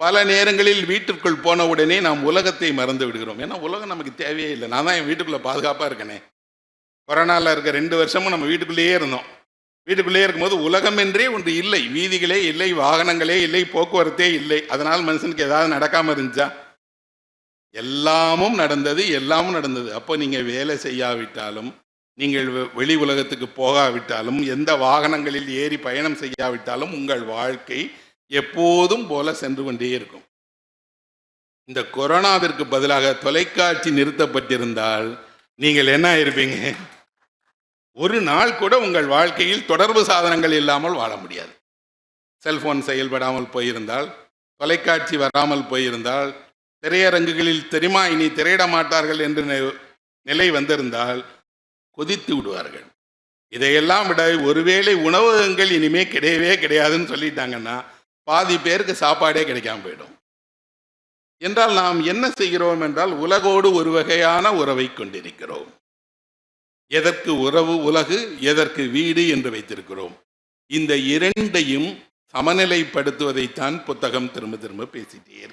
பல நேரங்களில் வீட்டிற்குள் போன உடனே நாம் உலகத்தை மறந்து விடுகிறோம். ஏன்னா உலகம் நமக்கு தேவையே இல்லை. நான் தான் என் வீட்டுக்குள்ளே பாதுகாப்பாக இருக்கனே. கொரோனாவில் இருக்க ரெண்டு வருஷமும் நம்ம வீட்டுக்குள்ளேயே இருந்தோம். வீட்டுக்குள்ளேயே இருக்கும்போது உலகம் என்றே ஒன்று இல்லை. வீதிகளே இல்லை வாகனங்களே இல்லை போக்குவரத்தே இல்லை. அதனால் மனுஷனுக்கு ஏதாவது நடக்காமல் இருந்துச்சா? எல்லாமும் நடந்தது எல்லாமும் நடந்தது. அப்போ நீங்கள் வேலை செய்யாவிட்டாலும் நீங்கள் வெளி உலகத்துக்கு போகாவிட்டாலும் எந்த வாகனங்களில் ஏறி பயணம் செய்யாவிட்டாலும் உங்கள் வாழ்க்கை எப்போதும் போல சென்று கொண்டே இருக்கும். இந்த கொரோனாவிற்கு பதிலாக தொலைக்காட்சி நிறுத்தப்பட்டிருந்தால் நீங்கள் என்ன ஆயிருப்பீங்க? ஒரு நாள் கூட உங்கள் வாழ்க்கையில் தொடர்பு சாதனங்கள் இல்லாமல் வாழ முடியாது. செல்போன் செயல்படாமல் போயிருந்தால் தொலைக்காட்சி வராமல் போயிருந்தால் திரையரங்குகளில் தெரியுமா இனி திரையிட மாட்டார்கள் என்று நிலை வந்திருந்தால் கொதித்து விடுவார்கள். இதையெல்லாம் விட ஒருவேளை உணவகங்கள் இனிமே கிடையவே கிடையாதுன்னு சொல்லிட்டாங்கன்னா பாதி பேருக்கு சாப்பாடே கிடைக்காம போயிடும். என்றால் நாம் என்ன செய்கிறோம் என்றால் உலகோடு ஒரு வகையான உறவை கொண்டிருக்கிறோம். எதற்கு உறவு உலகு எதற்கு வீடு என்று வைத்திருக்கிறோம். இந்த இரண்டையும் சமநிலைப்படுத்துவதைத்தான் புத்தகம் திரும்ப திரும்ப பேசிட்டே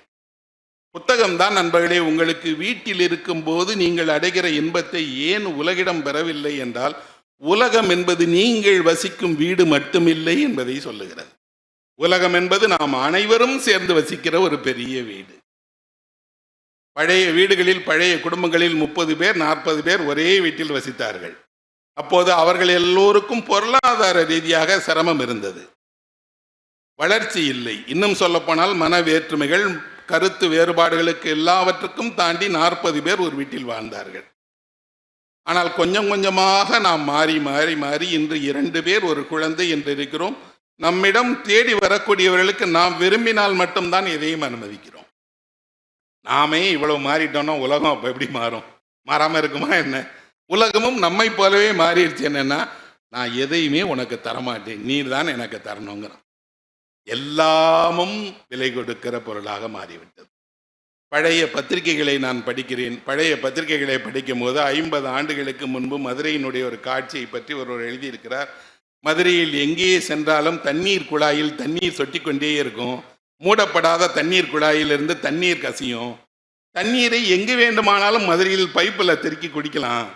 புத்தகம் தான் நண்பர்களே உங்களுக்கு வீட்டில் இருக்கும்போது நீங்கள் அடைகிற இன்பத்தை ஏன் உலகிடம் பெறவில்லை என்றால் உலகம் என்பது நீங்கள் வசிக்கும் வீடு மட்டுமில்லை என்பதை சொல்லுகிறது. உலகம் என்பது நாம் அனைவரும் சேர்ந்து வசிக்கிற ஒரு பெரிய வீடு. பழைய வீடுகளில் பழைய குடும்பங்களில் முப்பது பேர் நாற்பது பேர் ஒரே வீட்டில் வசித்தார்கள். அப்போது அவர்கள் எல்லோருக்கும் பொருளாதார ரீதியாக சிரமம் இருந்தது. வளர்ச்சி இல்லை. இன்னும் சொல்லப்போனால் மன வேற்றுமைகள் கருத்து வேறுபாடுகளுக்கு எல்லாவற்றுக்கும் தாண்டி நாற்பது பேர் ஒரு வீட்டில் வாழ்ந்தார்கள். ஆனால் கொஞ்சம் கொஞ்சமாக நாம் மாறி மாறி மாறி இன்று இரண்டு பேர் ஒரு குழந்தை என்று இருக்கிறோம். நம்மிடம் தேடி வரக்கூடியவர்களுக்கு நாம் விரும்பினால் மட்டும்தான் எதையும் அனுமதிக்கிறோம். நாமே இவ்வளவு மாறிட்டோம்னா உலகம் அப்போ எப்படி மாறும்? மாறாம இருக்குமா என்ன? உலகமும் நம்மை போலவே மாறிடுச்சு என்னன்னா நான் எதையுமே உனக்கு தரமாட்டேன். நீர் தான் எனக்கு தரணுங்கிறான். எல்லாமும் விலை கொடுக்கிற பொருளாக மாறிவிட்டது. பழைய பத்திரிகைகளை நான் படிக்கிறேன். பழைய பத்திரிகைகளை படிக்கும் போது ஐம்பது ஆண்டுகளுக்கு முன்பு மதுரையினுடைய ஒரு காட்சியை பற்றி ஒருவர் எழுதியிருக்கிறார். மதுரையில் எங்கே சென்றாலும் தண்ணீர் குழாயில் தண்ணீர் சொட்டி கொண்டே இருக்கும். மூடப்படாத தண்ணீர் குழாயிலிருந்து தண்ணீர் கசியும். தண்ணீரை எங்கு வேண்டுமானாலும் மதுரையில் பைப்பில் திருக்கி குடிக்கலாம்.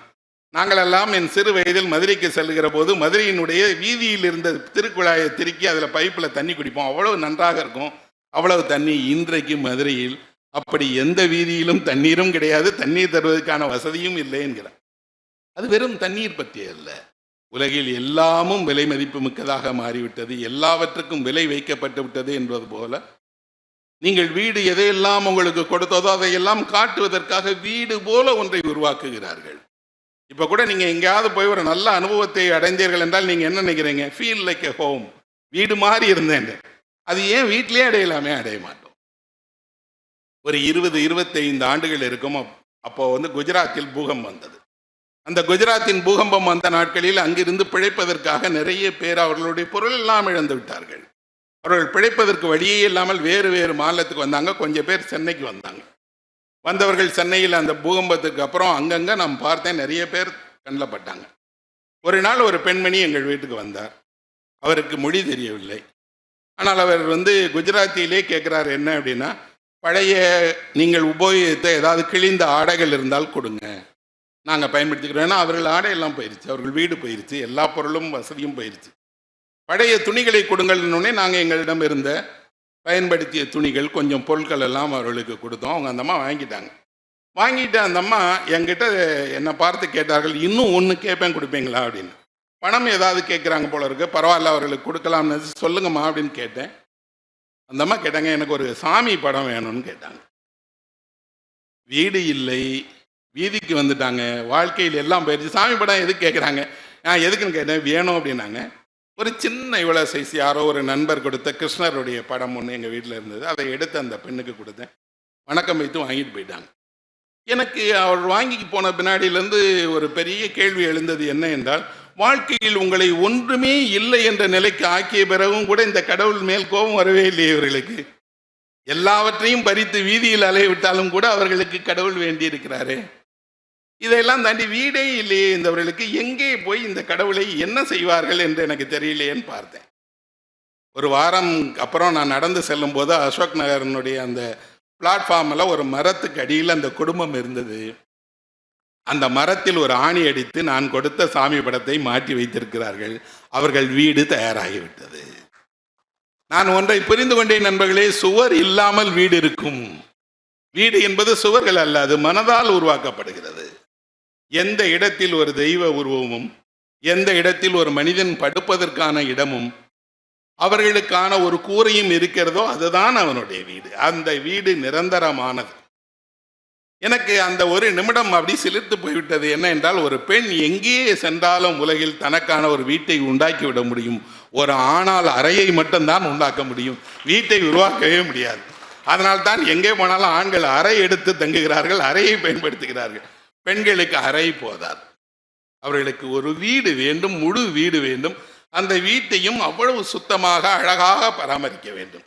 நாங்களெல்லாம் என் சிறு வயதில் மதுரைக்கு செல்லுகிற போது மதுரையினுடைய வீதியில் இருந்த திருக்குழாயை திருக்கி அதில் பைப்பில் தண்ணி குடிப்போம். அவ்வளவு நன்றாக இருக்கும். அவ்வளவு தண்ணி இன்றைக்கு மதுரையில். அப்படி எந்த வீதியிலும் தண்ணீரும் கிடையாது. தண்ணீர் தருவதற்கான வசதியும் இல்லை என்கிறார். அது வெறும் தண்ணீர் பற்றி அல்ல உலகில் எல்லாமும் விலை மதிப்பு மிக்கதாக மாறிவிட்டது. எல்லாவற்றுக்கும் விலை வைக்கப்பட்டு விட்டது என்பது போல நீங்கள் வீடு எதையெல்லாம் உங்களுக்கு கொடுத்ததோ அதையெல்லாம் காட்டுவதற்காக வீடு போல ஒன்றை உருவாக்குகிறார்கள். இப்போ கூட நீங்கள் எங்கேயாவது போய் ஒரு நல்ல அனுபவத்தை அடைந்தீர்கள் என்றால் நீங்க என்ன நினைக்கிறீங்க? ஃபீல் லைக் எ ஹோம் வீடு மாதிரி இருந்தேன். அது ஏன் வீட்டிலே அடையலாமே? அடைய மாட்டோம். ஒரு இருபது இருபத்தைந்து ஆண்டுகள் இருக்கும். அப்போ வந்து குஜராத்தில் பூகம் வந்தது. அந்த குஜராத்தின் பூகம்பம் வந்த நாட்களில் அங்கிருந்து பிழைப்பதற்காக நிறைய பேர் அவர்களுடைய பொருள் எல்லாம் இழந்து விட்டார்கள். அவர்கள் பிழைப்பதற்கு வழியே இல்லாமல் வேறு வேறு மாநிலத்துக்கு வந்தாங்க. கொஞ்சம் பேர் சென்னைக்கு வந்தாங்க. வந்தவர்கள் சென்னையில் அந்த பூகம்பத்துக்கு அப்புறம் அங்கங்கே நான் பார்த்தேன். நிறைய பேர் கண்ணில் பட்டாங்க. ஒரு நாள் ஒரு பெண்மணி எங்கள் வீட்டுக்கு வந்தார். அவருக்கு மொழி தெரியவில்லை. ஆனால் அவர் வந்து குஜராத்தியிலே கேட்குறாரு என்ன அப்படின்னா பழைய நீங்கள் உபயோகித்த ஏதாவது கிழிந்த ஆடைகள் இருந்தால் கொடுங்க. நாங்கள் பயன்படுத்திக்கிறோம். ஏன்னா அவர்கள் ஆடையெல்லாம் போயிருச்சு. அவர்கள் வீடு போயிருச்சு. எல்லா பொருளும் வசதியும் போயிருச்சு. பழைய துணிகளை கொடுங்கள்னே நாங்கள் எங்களிடம் இருந்த பயன்படுத்திய துணிகள் கொஞ்சம் பொருட்கள் எல்லாம் அவர்களுக்கு கொடுத்தோம். அவங்க அந்த அம்மா வாங்கிட்டாங்க. வாங்கிட்டு அந்த அம்மா என்கிட்ட என்னை பார்த்து கேட்டார்கள் இன்னும் ஒன்று கேட்பேன் கொடுப்பீங்களா? அப்படின்னு. பணம் ஏதாவது கேட்குறாங்க போல இருக்கு. பரவாயில்ல அவர்களுக்கு கொடுக்கலாம்னு சொல்லுங்கம்மா அப்படின்னு கேட்டேன். அந்த அம்மா கேட்டாங்க எனக்கு ஒரு சாமி படம் வேணும்னு கேட்டாங்க. வீடு இல்லை வீதிக்கு வந்துட்டாங்க. வாழ்க்கையில் எல்லாம் போயிடுச்சு. சாமி படம் எதுக்கு கேட்குறாங்க நான் எதுக்குன்னு கேட்டேன் வேணும் அப்படின்னாங்க. ஒரு சின்ன இவ்வளோ சைஸ் யாரோ ஒரு நண்பர் கொடுத்த கிருஷ்ணருடைய படம் ஒன்று எங்கள் வீட்டில் இருந்தது. அதை எடுத்து அந்த பெண்ணுக்கு கொடுத்தேன். வணக்கம் வைத்து வாங்கிட்டு போயிட்டாங்க. எனக்கு அவர் வாங்கி போன பின்னாடியிலேருந்து ஒரு பெரிய கேள்வி எழுந்தது என்ன என்றால் வாழ்க்கையில் உங்களை ஒன்றுமே இல்லை என்ற நிலைக்கு ஆக்கிய பிறகும் கூட இந்த கடவுள் மேல் கோபம் வரவே இல்லையே இவர்களுக்கு. எல்லாவற்றையும் பறித்து வீதியில் அலைவிட்டாலும் கூட அவர்களுக்கு கடவுள் வேண்டி இருக்கிறாரே இதையெல்லாம் தாண்டி வீடே இல்லையே இந்தவர்களுக்கு எங்கே போய் இந்த கடவுளை என்ன செய்வார்கள் என்று எனக்கு தெரியலையேன்னு பார்த்தேன். ஒரு வாரம் அப்புறம் நான் நடந்து செல்லும்போது அசோக் நகரனுடைய அந்த பிளாட்ஃபார்மில் ஒரு மரத்துக்கு அடியில் அந்த குடும்பம் இருந்தது. அந்த மரத்தில் ஒரு ஆணி அடித்து நான் கொடுத்த சாமி படத்தை மாட்டி வைத்திருக்கிறார்கள். அவர்கள் வீடு தயாராகிவிட்டது. நான் ஒன்றை புரிந்து கொண்டேன் நண்பர்களே சுவர் இல்லாமல் வீடு இருக்கும். வீடு என்பது சுவர்கள் அல்ல அது மனதால் உருவாக்கப்படுகிறது. எந்த இடத்தில் ஒரு தெய்வ உருவமும் எந்த இடத்தில் ஒரு மனிதன் படுப்பதற்கான இடமும் அவர்களுக்கான ஒரு கூரையும் இருக்கிறதோ அதுதான் அவனுடைய வீடு. அந்த வீடு நிரந்தரமானது. எனக்கு அந்த ஒரு நிமிடம் அப்படி சிலிர்த்து போய்விட்டது. என்ன என்றால் ஒரு பெண் எங்கேயே சென்றாலும் உலகில் தனக்கான ஒரு வீட்டை உண்டாக்கி விட முடியும். ஒரு ஆணால் அறையை மட்டும்தான் உண்டாக்க முடியும். வீட்டை உருவாக்கவே முடியாது. அதனால் தான் எங்கே போனாலும் ஆண்கள் அறை எடுத்து தங்குகிறார்கள் அறையை பயன்படுத்துகிறார்கள். பெண்களுக்கு அறை போதாது. அவர்களுக்கு ஒரு வீடு வேண்டும் முழு வீடு வேண்டும். அந்த வீட்டையும் அவ்வளவு சுத்தமாக அழகாக பராமரிக்க வேண்டும்.